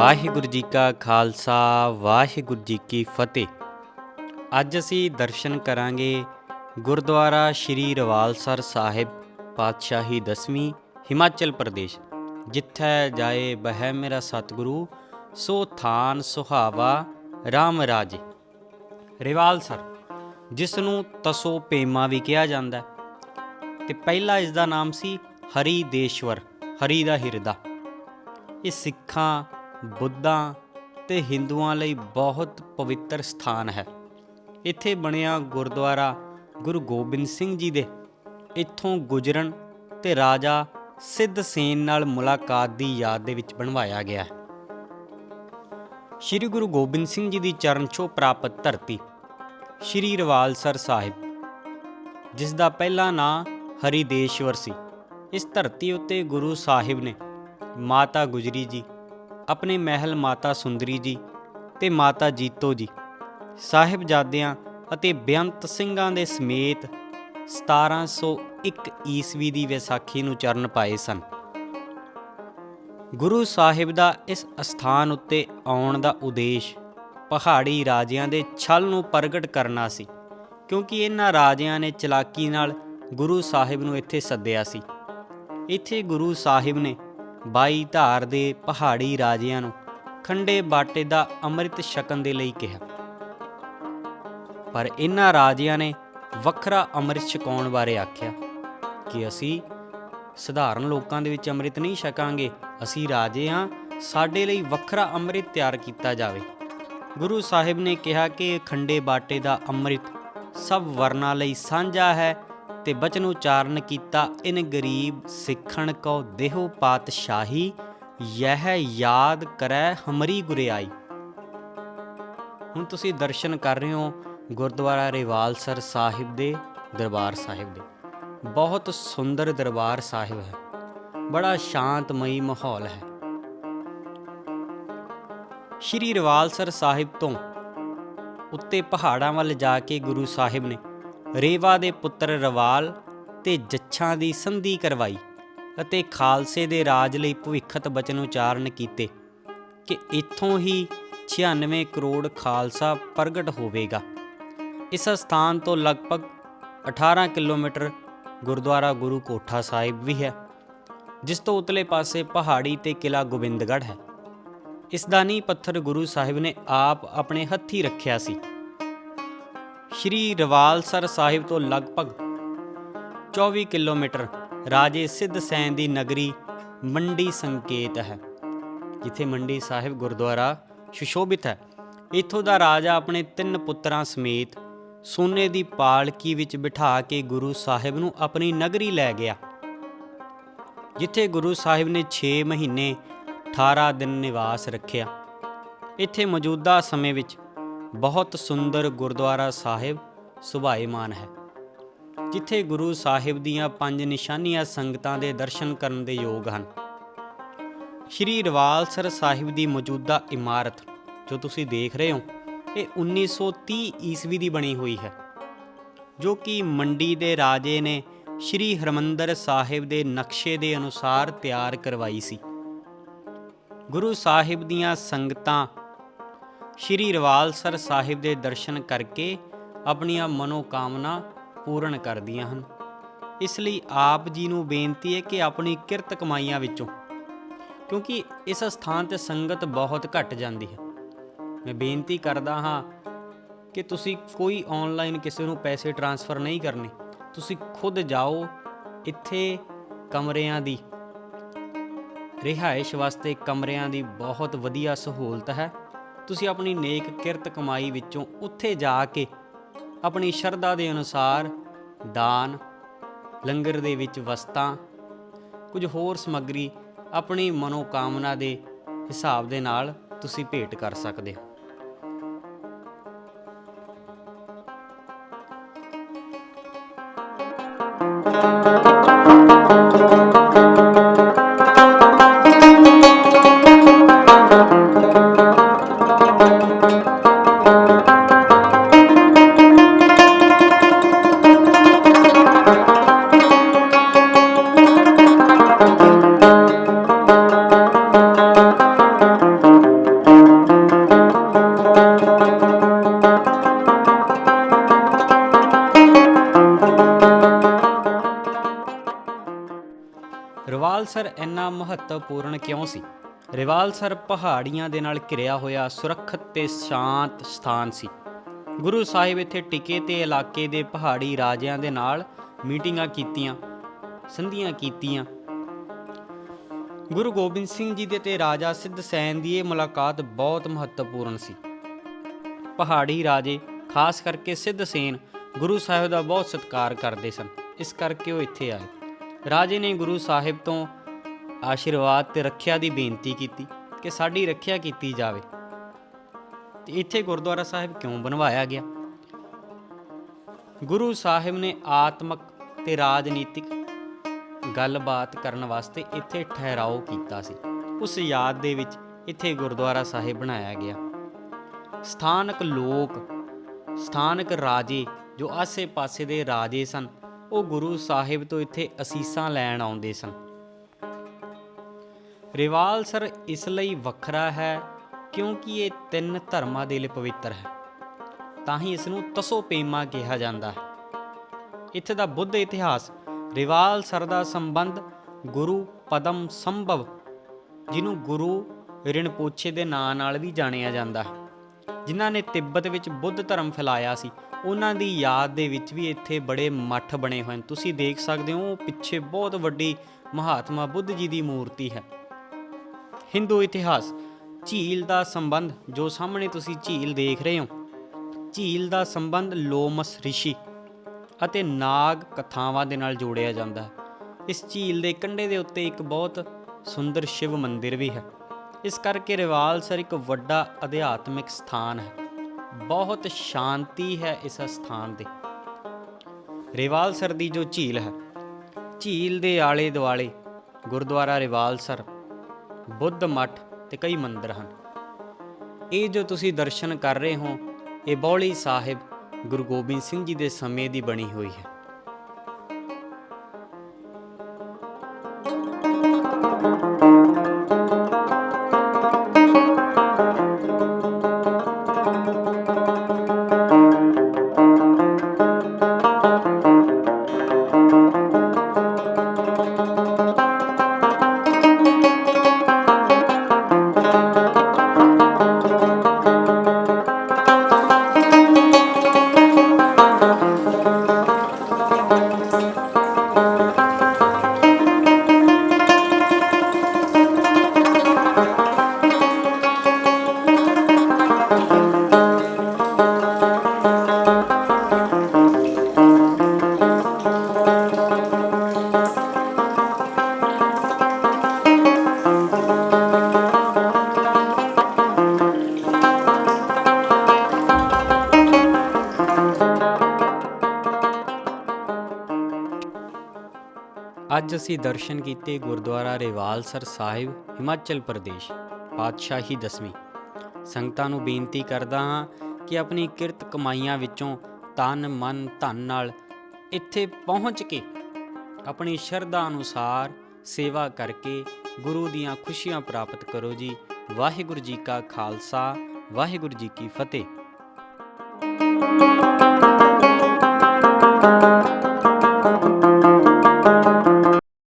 ਵਾਹਿਗੁਰੂ ਜੀ ਕਾ ਖਾਲਸਾ, ਵਾਹਿਗੁਰੂ ਜੀ ਕੀ ਫਤਿਹ। ਅੱਜ ਅਸੀਂ ਦਰਸ਼ਨ ਕਰਾਂਗੇ ਗੁਰਦੁਆਰਾ ਸ਼੍ਰੀ ਰਵਾਲਸਰ ਸਾਹਿਬ ਪਾਤਸ਼ਾਹੀ ਦਸਵੀਂ ਹਿਮਾਚਲ ਪ੍ਰਦੇਸ਼। ਜਿੱਥੈ ਜਾਏ ਬਹਿ ਮੇਰਾ ਸਤਿਗੁਰੂ, ਸੋ ਥਾਨ ਸੁਹਾਵਾ RAM ਰਾਜੇ। ਰਿਵਾਲਸਰ ਜਿਸ ਨੂੰ ਤਸੋ ਪੇਮਾ ਵੀ ਕਿਹਾ ਜਾਂਦਾ ਹੈ। ਤੇ ਪਹਿਲਾ ਇਸ ਦਾ ਨਾਮ ਸੀ ਹਰੀ ਦੇਸ਼ਵਰ ਹਰੀ ਦਾ ਹਿਰਦਾ। ਇਹ ਸਿੱਖਾਂ ਬੁੱਧਾਂ ਤੇ ਹਿੰਦੂਆਂ ਲਈ ਬਹੁਤ ਪਵਿੱਤਰ ਸਥਾਨ ਹੈ। ਇੱਥੇ ਬਣਿਆ ਗੁਰਦੁਆਰਾ ਗੁਰੂ ਗੋਬਿੰਦ ਸਿੰਘ ਜੀ ਦੇ। ਇੱਥੋਂ ਗੁਜਰਨ ਤੇ ਰਾਜਾ ਸਿੱਧ ਸੇਨ ਨਾਲ ਮੁਲਾਕਾਤ ਦੀ ਯਾਦ ਦੇ ਵਿੱਚ ਬਣਵਾਇਆ ਗਿਆ ਹੈ। ਸ਼੍ਰੀ ਗੁਰੂ ਗੋਬਿੰਦ ਸਿੰਘ ਜੀ ਦੀ ਚਰਨ ਛੋਹ ਪ੍ਰਾਪਤ ਧਰਤੀ ਸ਼੍ਰੀ ਰਵਾਲਸਰ ਸਾਹਿਬ, ਜਿਸ ਦਾ ਪਹਿਲਾ ਨਾਂ ਹਰੀਦੇਸ਼ਵਰ ਸੀ। ਇਸ ਧਰਤੀ ਉੱਤੇ ਗੁਰੂ ਸਾਹਿਬ ਨੇ ਮਾਤਾ ਗੁਜਰੀ ਜੀ ਆਪਣੇ ਮਹਿਲ ਮਾਤਾ ਸੁੰਦਰੀ ਜੀ ਤੇ ਮਾਤਾ ਜੀਤੋ ਜੀ, ਸਾਹਿਬਜ਼ਾਦਿਆਂ ਅਤੇ ਬੇਅੰਤ ਸਿੰਘਾਂ ਦੇ ਸਮੇਤ 1701 ਈਸਵੀ ਦੀ ਵਿਸਾਖੀ ਨੂੰ ਚਰਨ ਪਾਏ ਸਨ। ਗੁਰੂ ਸਾਹਿਬ ਦਾ ਇਸ ਅਸਥਾਨ ਉੱਤੇ ਆਉਣ ਦਾ ਉਦੇਸ਼ ਪਹਾੜੀ ਰਾਜਿਆਂ ਦੇ ਛਲ ਨੂੰ ਪ੍ਰਗਟ ਕਰਨਾ ਸੀ, ਕਿਉਂਕਿ ਇਹਨਾਂ ਰਾਜਿਆਂ ਨੇ ਚਲਾਕੀ ਨਾਲ ਗੁਰੂ ਸਾਹਿਬ ਨੂੰ ਇੱਥੇ ਸੱਦਿਆ ਸੀ। ਇੱਥੇ ਗੁਰੂ ਸਾਹਿਬ ਨੇ ਬਾਈ ਧਾਰ ਦੇ ਪਹਾੜੀ ਰਾਜਿਆਂ ਨੂੰ ਖੰਡੇ ਬਾਟੇ ਦਾ ਅੰਮ੍ਰਿਤ ਛਕਣ ਦੇ ਲਈ ਕਿਹਾ। ਪਰ ਇਹਨਾਂ ਰਾਜਿਆਂ ਨੇ ਵੱਖਰਾ ਅੰਮ੍ਰਿਤ ਛਕਾਉਣ ਬਾਰੇ ਆਖਿਆ ਕਿ ਅਸੀਂ ਸਧਾਰਨ ਲੋਕਾਂ ਦੇ ਵਿੱਚ ਅੰਮ੍ਰਿਤ ਨਹੀਂ ਛਕਾਂਗੇ, ਅਸੀਂ ਰਾਜੇ ਹਾਂ, ਸਾਡੇ ਲਈ ਵੱਖਰਾ ਅੰਮ੍ਰਿਤ ਤਿਆਰ ਕੀਤਾ ਜਾਵੇ। ਗੁਰੂ ਸਾਹਿਬ ਨੇ ਕਿਹਾ ਕਿ ਖੰਡੇ ਬਾਟੇ ਦਾ ਅੰਮ੍ਰਿਤ ਸਭ ਵਰਨਾ ਲਈ ਸਾਂਝਾ ਹੈ ਤੇ ਬਚਨ ਉਚਾਰਨ ਕੀਤਾ, ਇਨ ਗਰੀਬ ਸਿੱਖਣ ਕੋ ਦੇਹੋ ਪਾਤਸ਼ਾਹੀ, ਯਹ ਯਾਦ ਕਰੈ ਹਮਰੀ ਗੁਰਿਆਈ। ਹੁਣ ਤੁਸੀਂ ਦਰਸ਼ਨ ਕਰ ਰਹੇ ਹੋ ਗੁਰਦੁਆਰਾ ਰਿਵਾਲਸਰ ਸਾਹਿਬ ਦੇ ਦਰਬਾਰ ਸਾਹਿਬ ਦੇ। ਬਹੁਤ ਸੁੰਦਰ ਦਰਬਾਰ ਸਾਹਿਬ ਹੈ। ਬੜਾ ਸ਼ਾਂਤਮਈ ਮਾਹੌਲ ਹੈ। ਸ਼੍ਰੀ ਰਵਾਲਸਰ ਸਾਹਿਬ ਤੋਂ ਉੱਤੇ ਪਹਾੜਾਂ ਵੱਲ ਜਾ ਕੇ ਗੁਰੂ ਸਾਹਿਬ ਨੇ ਰੇਵਾ ਦੇ ਪੁੱਤਰ ਰਵਾਲ ਤੇ ਜੱਛਾਂ ਦੀ ਸੰਧੀ ਕਰਵਾਈ ਅਤੇ ਖਾਲਸੇ ਦੇ ਰਾਜ ਲਈ ਭਵਿੱਖਤ ਬਚਨ ਉਚਾਰਨ ਕੀਤੇ ਕਿ ਇੱਥੋਂ ਹੀ 96 ਕਰੋੜ ਖਾਲਸਾ ਪ੍ਰਗਟ ਹੋਵੇਗਾ। ਇਸ ਸਥਾਨ ਤੋਂ ਲਗਭਗ 18 ਕਿਲੋਮੀਟਰ ਗੁਰਦੁਆਰਾ ਗੁਰੂ ਕੋਠਾ ਸਾਹਿਬ ਵੀ ਹੈ, ਜਿਸ ਤੋਂ ਉਤਲੇ ਪਾਸੇ ਪਹਾੜੀ ਤੇ ਕਿਲਾ ਗੋਬਿੰਦਗੜ੍ਹ ਹੈ। ਇਸ ਦਾ ਨੀਂਹ ਪੱਥਰ ਗੁਰੂ ਸਾਹਿਬ ਨੇ ਆਪ ਆਪਣੇ ਹੱਥੀ ਰੱਖਿਆ ਸੀ। ਸ਼੍ਰੀ ਰਵਾਲਸਰ ਸਾਹਿਬ ਤੋਂ ਲਗਭਗ 24 ਕਿਲੋਮੀਟਰ ਰਾਜੇ ਸਿੱਧ ਸੈਨ ਦੀ ਨਗਰੀ ਮੰਡੀ ਸੰਕੇਤ ਹੈ, ਜਿੱਥੇ ਮੰਡੀ ਸਾਹਿਬ ਗੁਰਦੁਆਰਾ ਸੁਸ਼ੋਭਿਤ ਹੈ। ਇੱਥੋਂ ਦਾ ਰਾਜਾ ਆਪਣੇ ਤਿੰਨ ਪੁੱਤਰਾਂ ਸਮੇਤ ਸੋਨੇ ਦੀ ਪਾਲਕੀ ਵਿੱਚ ਬਿਠਾ ਕੇ ਗੁਰੂ ਸਾਹਿਬ ਨੂੰ ਆਪਣੀ ਨਗਰੀ ਲੈ ਗਿਆ, ਜਿੱਥੇ ਗੁਰੂ ਸਾਹਿਬ ਨੇ 6 ਮਹੀਨੇ 18 ਦਿਨ ਨਿਵਾਸ ਰੱਖਿਆ। ਇੱਥੇ ਮੌਜੂਦਾ ਸਮੇਂ ਵਿੱਚ ਬਹੁਤ ਸੁੰਦਰ ਗੁਰਦੁਆਰਾ ਸਾਹਿਬ ਸੁਭਾਏਮਾਨ ਹੈ, ਜਿੱਥੇ ਗੁਰੂ ਸਾਹਿਬ ਦੀਆਂ ਪੰਜ ਨਿਸ਼ਾਨੀਆਂ ਸੰਗਤਾਂ ਦੇ ਦਰਸ਼ਨ ਕਰਨ ਦੇ ਯੋਗ ਹਨ। ਸ਼੍ਰੀ ਰਵਾਲਸਰ ਸਾਹਿਬ ਦੀ ਮੌਜੂਦਾ ਇਮਾਰਤ, ਜੋ ਤੁਸੀਂ ਦੇਖ ਰਹੇ ਹੋ, ਇਹ 1930 ਈਸਵੀ ਦੀ ਬਣੀ ਹੋਈ ਹੈ, ਜੋ ਕਿ ਮੰਡੀ ਦੇ ਰਾਜੇ ਨੇ ਸ਼੍ਰੀ ਹਰਮੰਦਰ ਸਾਹਿਬ ਦੇ ਨਕਸ਼ੇ ਦੇ ਅਨੁਸਾਰ ਤਿਆਰ ਕਰਵਾਈ ਸੀ। ਗੁਰੂ ਸਾਹਿਬ ਦੀਆਂ ਸੰਗਤਾਂ ਸ਼੍ਰੀ ਰਵਾਲਸਰ ਸਾਹਿਬ ਦੇ ਦਰਸ਼ਨ ਕਰਕੇ ਆਪਣੀਆਂ ਮਨੋਕਾਮਨਾ ਪੂਰਨ ਕਰਦੀਆਂ ਹਨ। ਇਸ ਲਈ ਆਪ ਜੀ ਨੂੰ ਬੇਨਤੀ ਹੈ ਕਿ ਆਪਣੀ ਕਿਰਤ ਕਮਾਈਆਂ ਵਿੱਚੋਂ, ਕਿਉਂਕਿ ਇਸ ਸਥਾਨ ਤੇ ਸੰਗਤ ਬਹੁਤ ਘਟ ਜਾਂਦੀ ਹੈ। ਮੈਂ ਬੇਨਤੀ ਕਰਦਾ ਹਾਂ ਕਿ ਤੁਸੀਂ ਕੋਈ ਆਨਲਾਈਨ ਕਿਸੇ ਨੂੰ ਪੈਸੇ ਟ੍ਰਾਂਸਫਰ ਨਹੀਂ ਕਰਨੇ, ਤੁਸੀਂ ਖੁਦ ਜਾਓ ਇੱਥੇ ਕਮਰਿਆਂ ਦੀ। ਰਿਹਾਇਸ਼ ਵਾਸਤੇ ਕਮਰਿਆਂ ਦੀ ਬਹੁਤ ਵਧੀਆ ਸਹੂਲਤ ਹੈ। ਤੁਸੀਂ ਆਪਣੀ ਨੇਕ ਕਿਰਤ ਕਮਾਈ ਵਿੱਚੋਂ ਉੱਥੇ ਜਾ ਕੇ ਆਪਣੀ ਸ਼ਰਧਾ ਦੇ ਅਨੁਸਾਰ ਦਾਨ, ਲੰਗਰ ਦੇ ਵਿੱਚ ਵਸਤਾਂ, ਕੁਝ ਹੋਰ ਸਮੱਗਰੀ ਆਪਣੀ ਮਨੋਕਾਮਨਾ ਦੇ ਹਿਸਾਬ ਦੇ ਨਾਲ ਤੁਸੀਂ ਭੇਟ ਕਰ ਸਕਦੇ ਹੋ। ਇੰਨਾ ਮਹੱਤਵਪੂਰਨ ਕਿਉਂ ਸੀ? ਰਿਵਾਲਸਰ ਪਹਾੜੀਆਂ ਦੇ ਨਾਲ ਘਿਰਿਆ ਹੋਇਆ ਸੁਰੱਖਿਅਤ ਤੇ ਸ਼ਾਂਤ ਸਥਾਨ ਸੀ। ਗੁਰੂ ਸਾਹਿਬ ਇੱਥੇ ਟਿਕੇ ਤੇ ਇਲਾਕੇ ਦੇ ਪਹਾੜੀ ਰਾਜਿਆਂ ਦੇ ਨਾਲ ਮੀਟਿੰਗਾਂ ਕੀਤੀਆਂ, ਸੰਧੀਆਂ ਕੀਤੀਆਂ। ਗੁਰੂ ਗੋਬਿੰਦ ਸਿੰਘ ਜੀ ਦੇ ਤੇ ਰਾਜਾ ਸਿੱਧ ਸੈਨ ਦੀ ਇਹ ਮੁਲਾਕਾਤ ਬਹੁਤ ਮਹੱਤਵਪੂਰਨ ਸੀ। ਪਹਾੜੀ ਰਾਜੇ, ਖਾਸ ਕਰਕੇ ਸਿੱਧ ਸੈਨ, ਗੁਰੂ ਸਾਹਿਬ ਦਾ ਬਹੁਤ ਸਤਿਕਾਰ ਕਰਦੇ ਸਨ। ਇਸ ਕਰਕੇ ਉਹ ਇੱਥੇ ਆਏ। ਰਾਜੇ ਨੇ ਗੁਰੂ ਸਾਹਿਬ ਤੋਂ ਆਸ਼ੀਰਵਾਦ ਤੇ ਰੱਖਿਆ ਦੀ ਬੇਨਤੀ ਕੀਤੀ ਕਿ ਸਾਡੀ ਰੱਖਿਆ ਕੀਤੀ ਜਾਵੇ। ਤੇ ਇੱਥੇ ਗੁਰਦੁਆਰਾ ਸਾਹਿਬ ਕਿਉਂ ਬਣਵਾਇਆ ਗਿਆ? ਗੁਰੂ ਸਾਹਿਬ ਨੇ ਆਤਮਕ ਤੇ ਰਾਜਨੀਤਿਕ ਗੱਲਬਾਤ ਕਰਨ ਵਾਸਤੇ ਇੱਥੇ ਠਹਿਰਾਓ ਕੀਤਾ ਸੀ। ਉਸ ਯਾਦ ਦੇ ਵਿੱਚ ਇੱਥੇ ਗੁਰਦੁਆਰਾ ਸਾਹਿਬ ਬਣਾਇਆ ਗਿਆ। ਸਥਾਨਕ ਲੋਕ, ਸਥਾਨਕ ਰਾਜੇ ਜੋ ਆਸੇ-ਪਾਸੇ ਦੇ ਰਾਜੇ ਸਨ, ਉਹ ਗੁਰੂ ਸਾਹਿਬ ਤੋਂ ਇੱਥੇ ਅਸੀਸਾਂ ਲੈਣ ਆਉਂਦੇ ਸਨ। ਰਿਵਾਲਸਰ ਇਸ ਲਈ ਵੱਖਰਾ ਹੈ ਕਿਉਂਕਿ ਇਹ ਤਿੰਨ ਧਰਮਾਂ ਦੇ ਲਈ ਪਵਿੱਤਰ ਹੈ। ਤਾਂ ਹੀ ਇਸ ਨੂੰ ਤਸੋਪੇਮਾ ਕਿਹਾ ਜਾਂਦਾ ਹੈ। ਇੱਥੇ ਦਾ ਬੁੱਧ ਇਤਿਹਾਸ ਰਿਵਾਲਸਰ ਦਾ ਸੰਬੰਧ ਗੁਰੂ ਪਦਮ ਸੰਭਵ, ਜਿਹਨੂੰ ਗੁਰੂ ਰਿਣਪੋਛੇ ਦੇ ਨਾਂ ਨਾਲ ਵੀ ਜਾਣਿਆ ਜਾਂਦਾ ਹੈ। ਜਿਨ੍ਹਾਂ ਨੇ ਤਿੱਬਤ ਵਿੱਚ ਬੁੱਧ ਧਰਮ ਫੈਲਾਇਆ ਸੀ, ਉਹਨਾਂ ਦੀ ਯਾਦ ਦੇ ਵਿੱਚ ਵੀ ਇੱਥੇ ਬੜੇ ਮੱਠ ਬਣੇ ਹੋਏ ਹਨ। ਤੁਸੀਂ ਦੇਖ ਸਕਦੇ ਹੋ, ਪਿੱਛੇ ਬਹੁਤ ਵੱਡੀ ਮਹਾਤਮਾ ਬੁੱਧ ਜੀ ਦੀ ਮੂਰਤੀ ਹੈ। ਹਿੰਦੂ ਇਤਿਹਾਸ, ਝੀਲ ਦਾ ਸੰਬੰਧ, ਜੋ ਸਾਹਮਣੇ ਤੁਸੀਂ ਝੀਲ ਦੇਖ ਰਹੇ ਹੋ। ਝੀਲ ਦਾ ਸੰਬੰਧ ਲੋਮਸ ਰਿਸ਼ੀ ਅਤੇ ਨਾਗ ਕਥਾਵਾਂ ਦੇ ਨਾਲ ਜੋੜਿਆ ਜਾਂਦਾ ਹੈ। ਇਸ ਝੀਲ ਦੇ ਕੰਢੇ ਦੇ ਉੱਤੇ ਇੱਕ ਬਹੁਤ ਸੁੰਦਰ ਸ਼ਿਵ ਮੰਦਿਰ ਵੀ ਹੈ। ਇਸ ਕਰਕੇ ਰਿਵਾਲਸਰ ਇੱਕ ਵੱਡਾ ਅਧਿਆਤਮਿਕ ਸਥਾਨ ਹੈ। ਬਹੁਤ ਸ਼ਾਂਤੀ ਹੈ ਇਸ ਸਥਾਨ ਦੇ ਰਿਵਾਲਸਰ ਦੀ ਜੋ ਝੀਲ ਹੈ, ਝੀਲ ਦੇ ਆਲੇ ਦੁਆਲੇ ਗੁਰਦੁਆਰਾ ਰਿਵਾਲਸਰ ਬੁੱਧ ਮੱਠ ਤੇ ਕਈ ਮੰਦਿਰ ਹਨ। ਇਹ ਜੋ ਤੁਸੀਂ ਦਰਸ਼ਨ ਕਰ ਰਹੇ ਹੋ, ਇਹ ਬੌਲੀ ਸਾਹਿਬ ਗੁਰੂ ਗੋਬਿੰਦ ਸਿੰਘ ਜੀ ਦੇ ਸਮੇਂ ਦੀ ਬਣੀ ਹੋਈ ਹੈ। ਅੱਜ ਅਸੀਂ ਦਰਸ਼ਨ ਕੀਤੇ ਗੁਰਦੁਆਰਾ ਰੇਵਾਲਸਰ ਸਾਹਿਬ, ਹਿਮਾਚਲ ਪ੍ਰਦੇਸ਼, ਪਾਤਸ਼ਾਹੀ ਦਸਵੀਂ। ਸੰਗਤਾਂ ਨੂੰ ਬੇਨਤੀ ਕਰਦਾ ਹਾਂ ਕਿ ਆਪਣੀ ਕਿਰਤ ਕਮਾਈਆਂ ਵਿੱਚੋਂ ਤਨ, ਮਨ, ਧਨ ਨਾਲ ਇੱਥੇ ਪਹੁੰਚ ਕੇ ਆਪਣੀ ਸ਼ਰਧਾ ਅਨੁਸਾਰ ਸੇਵਾ ਕਰਕੇ ਗੁਰੂ ਦੀਆਂ ਖੁਸ਼ੀਆਂ ਪ੍ਰਾਪਤ ਕਰੋ ਜੀ। ਵਾਹਿਗੁਰੂ ਜੀ ਕਾ ਖਾਲਸਾ, ਵਾਹਿਗੁਰੂ ਜੀ ਕੀ ਫਤਿਹ।